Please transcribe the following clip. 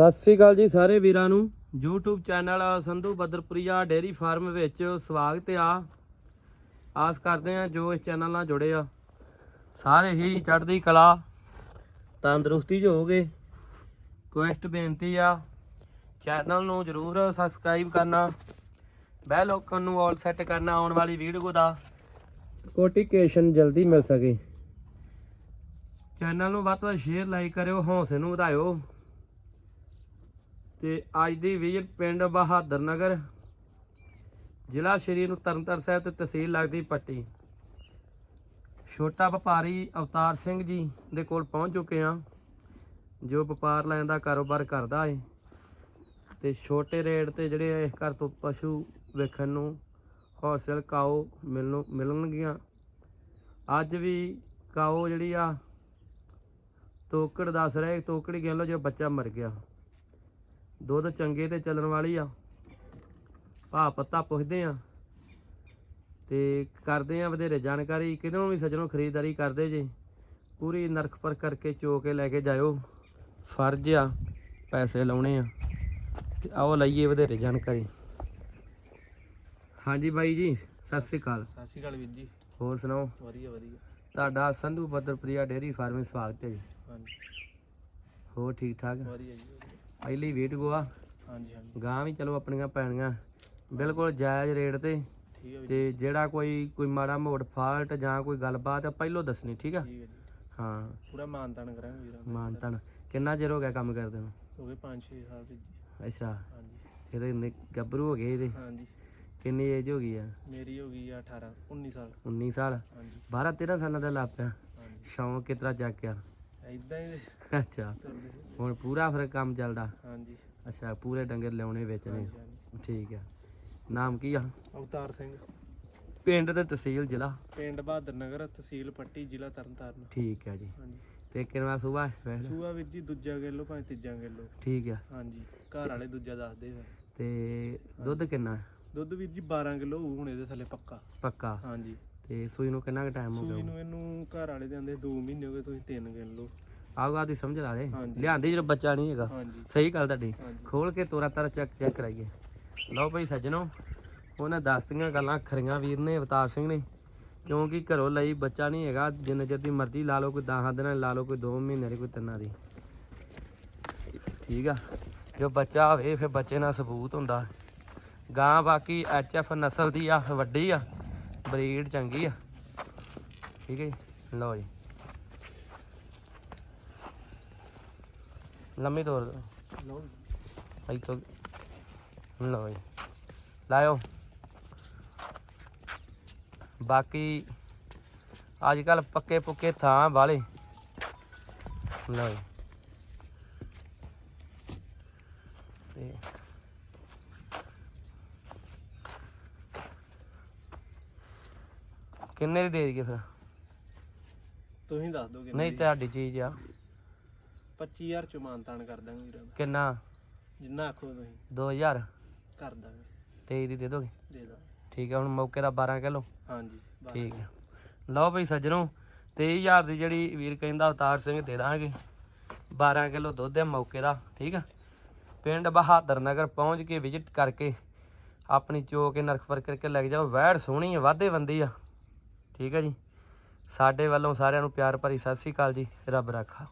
ਸਤਿ ਸ੍ਰੀ ਅਕਾਲ ਜੀ ਸਾਰੇ ਵੀਰਾਂ ਨੂੰ। YouTube channel Sandhu Badarpuria dairy farm ਵਿੱਚ ਸਵਾਗਤ ਆ। ਆਸ ਕਰਦੇ ਆ ਜੋ ਇਸ ਚੈਨਲ ਨਾਲ ਜੁੜੇ ਆ। ਸਾਰੇ ਹੀ ਚੜ੍ਹਦੀ ਕਲਾ, ਤੰਦਰੁਸਤੀ 'ਚ ਹੋਗੇ ਕੁਐਸਟ ਬੇਨਤੀ ਆ, ਚੈਨਲ ਨੂੰ ਜਰੂਰ ਸਬਸਕ੍ਰਾਈਬ ਕਰਨਾ। ਬੈਲ ਆਈਕਨ ਨੂੰ ਆਲ ਸੈੱਟ ਕਰਨਾ, ਆਉਣ ਵਾਲੀ ਵੀਡੀਓ ਦਾ ਨੋਟੀਫਿਕੇਸ਼ਨ ਜਲਦੀ ਮਿਲ ਸਕੇ। ਚੈਨਲ ਨੂੰ ਵੱਧ ਤੋਂ ਵੱਧ ਸ਼ੇਅਰ ਲਾਈਕ ਕਰਿਓ, ਹੌਸਲੇ ਨੂੰ ਵਧਾਇਓ। ਤੇ ਅੱਜ ਦੀ ਵਿਜ਼ਿਟ ਪਿੰਡ ਬਹਾਦਰ ਨਗਰ ਜ਼ਿਲ੍ਹਾ ਸ਼੍ਰੀ ਨੂੰ ਤਰਨਤਾਰਨ ਸਾਹਿਬ ਤੇ ਤਹਿਸੀਲ ਲੱਗਦੀ ਪੱਟੀ। ਛੋਟਾ ਵਪਾਰੀ ਅਵਤਾਰ ਸਿੰਘ ਜੀ ਦੇ ਕੋਲ ਪਹੁੰਚ ਚੁੱਕੇ ਆ ਜੋ ਵਪਾਰ ਲੈਣ ਦਾ ਕਾਰੋਬਾਰ ਕਰਦਾ ਏ ਤੇ ਛੋਟੇ ਰੇਟ ਤੇ ਜਿਹੜੇ ਇਸ ਘਰ ਤੋਂ ਪਸ਼ੂ ਵੇਖਣ ਨੂੰ ਹੌਸਲ ਕਾਓ ਮਿਲਣ, ਮਿਲਣਗੀਆਂ। ਅੱਜ ਵੀ ਕਾਓ ਜਿਹੜੀ ਆ, ਤੋਕੜ ਦੱਸ ਰਿਹਾ ਤੋਕੜ ਗਿਆ ਲੋ ਜਿਹੜਾ ਬੱਚਾ ਮਰ ਗਿਆ। ਦੁੱਧ ਚੰਗੇ ਤੇ ਚੱਲਣ ਵਾਲੀ ਆ। ਭਾ ਪੱਤਾ ਪੁੱਛਦੇ ਆ। ਤੇ ਕਰਦੇ ਆ ਵਧੇਰੇ ਜਾਣਕਾਰੀ। ਕਿਦੋਂ ਵੀ ਸੱਜਣੋਂ ਖਰੀਦਦਾਰੀ ਕਰਦੇ ਜੇ। ਪੂਰੀ ਨਰਖ ਪਰ ਕਰਕੇ ਚੋ ਕੇ ਲੈ ਕੇ ਜਾਇਓ। ਫਰਜ਼ ਆ ਪੈਸੇ ਲਾਉਣੇ ਆ। ਤੇ ਆਓ ਲਈਏ ਵਧੇਰੇ ਜਾਣਕਾਰੀ। ਹਾਂਜੀ ਬਾਈ ਜੀ ਸਤਿ ਸ੍ਰੀ ਅਕਾਲ। ਸਤਿ ਸ਼੍ਰੀ ਅਕਾਲ ਵੀਰ ਜੀ। ਹੋਰ ਸੁਣਾਓ? ਵਧੀਆ ਵਧੀਆ। ਤੁਹਾਡਾ ਸੰਧੂ ਬਦਰਪ੍ਰਿਆ ਡੇਅਰੀ ਫਾਰਮ ਵਿੱਚ ਸਵਾਗਤ ਹੈ ਜੀ। ਹਾਂਜੀ। ਹੋਰ ਠੀਕ ਠਾਕ? ਵਧੀਆ ਜੀ। ਪਹਿਲੀ ਵੀਡੀਓ ਆ ਹਾਂਜੀ ਹਾਂਜੀ। ਗਾਂ ਵੀ ਚਲੋ ਆਪਣੀਆਂ ਪੈਣੀਆਂ। ਬਿਲਕੁਲ ਜਾਇਜ਼ ਰੇਟ ਤੇ। ਠੀਕ ਹੈ ਵੀਰ ਤੇ ਜਿਹੜਾ ਕੋਈ ਕੋਈ ਮਾੜਾ ਮੋੜ ਫਾਲਟ ਜਾਂ ਕੋਈ ਗੱਲਬਾਤ ਆ ਪਹਿਲੋਂ ਦੱਸਣੀ ਠੀਕ ਆ? ਠੀਕ ਹੈ ਜੀ। ਹਾਂ। ਪੂਰਾ ਮਾਨਤਾਨ ਕਰਾਂਗੇ ਵੀਰਾਂ ਦਾ। ਮਾਨਤਨ। ਕਿੰਨਾ ਚਿਰ ਹੋ ਗਿਆ ਕੰਮ ਕਰਦੇ ਨੂੰ? ਹੋ ਗਏ 5-6 ਸਾਲ ਜੀ। ਅੱਛਾ। ਹਾਂਜੀ। ਇਹਦੇ ਇੰਨੇ ਗੱਭਰੂ ਹੋ ਗਏ ਇਹਦੇ। ਹਾਂਜੀ। ਕਿੰਨੀ ਏਜ ਹੋ ਗਈ ਆ? ਮੇਰੀ ਹੋ ਗਈ ਆ 18 19 ਸਾਲ। 19 ਸਾਲ। ਹਾਂਜੀ। 12 13 ਸਾਲਾਂ ਦਾ ਲੱਗ ਪਿਆ ਹਾਂਜੀ। ਸ਼ੌਂਕ ਕਿਤਰਾ ਚੱਕਿਆ? ਇਦਾਂ ਹੀ। ਅੱਛਾ। ਤੁਰਦੇ। ਹੁਣ ਪੂਰਾ ਫਿਰ ਕੰਮ ਚੱਲਦਾ। ਹਾਂਜੀ। ਅੱਛਾ ਪੂਰੇ ਡੰਗਰ ਲਿਆਉਣੇ ਵੇਚਣੇ ਹਾਂਜੀ ਠੀਕ ਆ। ਨਾਮ ਕੀ ਆ? ਅਵਤਾਰ ਸਿੰਘ। ਪਿੰਡ ਤੇ ਤਹਿਸੀਲ ਜ਼ਿਲ੍ਹਾ? ਪਿੰਡ ਬਹਾਦਰ ਨਗਰ ਤਹਿਸੀਲ ਪੱਟੀ ਜ਼ਿਲ੍ਹਾ ਤਰਨਤਾਰਨ। ਠੀਕ ਆ ਜੀ। ਹਾਂਜੀ। ਤੇ ਕਿੰਨਾ ਸੂਬਾ ਹੈ ਸੂਆ ਵੀਰ ਜੀ ਦੂਜਾ ਕਿਲੋ ਭਾਵੇਂ ਤੀਜਾ ਕਿਲੋ। ਠੀਕ ਆ। ਹਾਂਜੀ। ਘਰ ਵਾਲੇ ਦੂਜਾ ਦੱਸਦੇ ਫਿਰ ਤੇ ਦੁੱਧ ਕਿੰਨਾ ਹੈ? ਦੁੱਧ ਵੀਰ ਜੀ 12 ਕਿਲੋ ਹੋਊ ਹੁਣ ਇਹਦੇ ਥੱਲੇ ਪੱਕਾ। ਪੱਕਾ। ਹਾਂਜੀ। ਤੇ ਸੂਈ ਨੂੰ ਕਿੰਨਾ ਕੁ ਟਾਈਮ ਹੋ ਸੂਈ ਗਿਆ ਨੂੰ ਇਹਨੂੰ ਘਰ ਵਾਲੇ ਦੇ ਆਂਦੇ 2 ਮਹੀਨੇ ਹੋ ਗਏ ਤੁਸੀਂ 3 ਕਿਲੋ। ਆਊਗਾ ਦੀ ਸਮਝ ਲਾ ਲੈ ਹਾਂਜੀ। ਲਿਆਂਦੀ ਜਿਹੜਾ ਬੱਚਾ ਨਹੀਂ ਹੈਗਾ। ਹਾਂਜੀ। ਸਹੀ ਗੱਲ ਤੁਹਾਡੀ। ਹਾਂਜੀ। ਖੋਲ ਕੇ ਤੋਰਾ ਤਾਰਾ ਚੈੱਕ ਚੈੱਕ ਕਰਾਈਏ। ਲਓ ਭਾਈ ਸੱਜਣੋ ਉਹਨੇ ਦੱਸਤੀਆਂ ਗੱਲਾਂ ਖਰੀਆਂ ਵੀਰ ਨੇ ਅਵਤਾਰ ਸਿੰਘ ਨੇ। ਕਿਉਂਕਿ ਘਰੋਂ ਲਈ ਬੱਚਾ ਨਹੀਂ ਹੈਗਾ ਜਿੰਨੇ ਚਿਰ ਦੀ ਮਰਜ਼ੀ ਲਾ ਲਓ ਕੋਈ 10 ਦਿਨਾਂ ਦੀ ਲਾ ਲਓ ਕੋਈ 2 ਮਹੀਨੇ ਦੀ ਕੋਈ ਤਿੰਨਾਂ ਦੀ। ਠੀਕ ਆ। ਜੋ ਬੱਚਾ ਹੋਵੇ ਫਿਰ ਬੱਚੇ ਨਾਲ ਸਬੂਤ ਹੁੰਦਾ। ਗਾਂ ਬਾਕੀ ਐਚ ਐਫ ਨਸਲ ਦੀ ਆ ਵੱਡੀ ਆ। ਬਰੀਡ ਚੰਗੀ ਆ। ਠੀਕ ਹੈ ਜੀ। ਲਓ ਜੀ। ਲੰਮੀ ਤੋਰ ਦਿਓ ਲਓ ਇੱਥੋਂ ਲਓ ਜੀ। ਲਾਇਓ। ਬਾਕੀ ਅੱਜ ਕੱਲ ਪੱਕੇ ਪੁੱਕੇ ਥਾਂ ਵਾਲੇ। ਲਓ ਜੀ। ਤੇ ਕਿੰਨੇ ਦੀ ਦੇ ਦਈਏ ਫਿਰ? ਤੁਸੀਂ ਦੱਸ ਦੋਗੇ ਨਹੀਂ ਤੁਹਾਡੀ ਚੀਜ਼ ਆ। 25000 ਚ ਮਾਨਤਾਨ ਕਰ ਦਾਂਗੇ ਵੀਰਾਂ ਦਾ ਕਿੰਨਾ? ਜਿੰਨਾ ਆਖੋ ਤੁਸੀਂ। 2000 ਕਰ ਦਾਂਗੇ। 23 ਦੀ ਦੇ ਦੋਗੇ? ਦੇ ਦਾਂ ਠੀਕ ਹੈ ਹੁਣ ਮੌਕੇ ਦਾ 12 ਕਿਲੋ। ਹਾਂਜੀ ਬਾਰਾਂ ਠੀਕ ਹੈ ਲਓ ਬਈ ਸੱਜਣੋ 23000 ਦੀ ਜਿਹੜੀ ਵੀਰ ਕਹਿੰਦਾ ਅਵਤਾਰ ਸਿੰਘ ਦੇ ਦਾਂਗੇ। 12 ਕਿਲੋ ਦੁੱਧ ਹੈ ਮੌਕੇ ਦਾ ਠੀਕ ਆ। ਪਿੰਡ ਬਹਾਦਰ ਨਗਰ ਪਹੁੰਚ ਕੇ ਵਿਜ਼ਿਟ ਕਰਕੇ ਆਪਣੀ ਚੋ ਕੇ ਨਰਖ ਪਰ ਕਰਕੇ ਲੈ ਕੇ ਜਾਓ। ਵੈੜ ਸੋਹਣੀ ਹੈ ਵਾਧੇ ਬੰਦੀ ਆ। ਠੀਕ ਹੈ ਜੀ। ਸਾਡੇ ਵੱਲੋਂ ਸਾਰਿਆਂ ਨੂੰ ਪਿਆਰ ਭਰੀ ਸਤਿ ਸ੍ਰੀ ਅਕਾਲ ਜੀ। ਰੱਬ ਰਾਖਾ।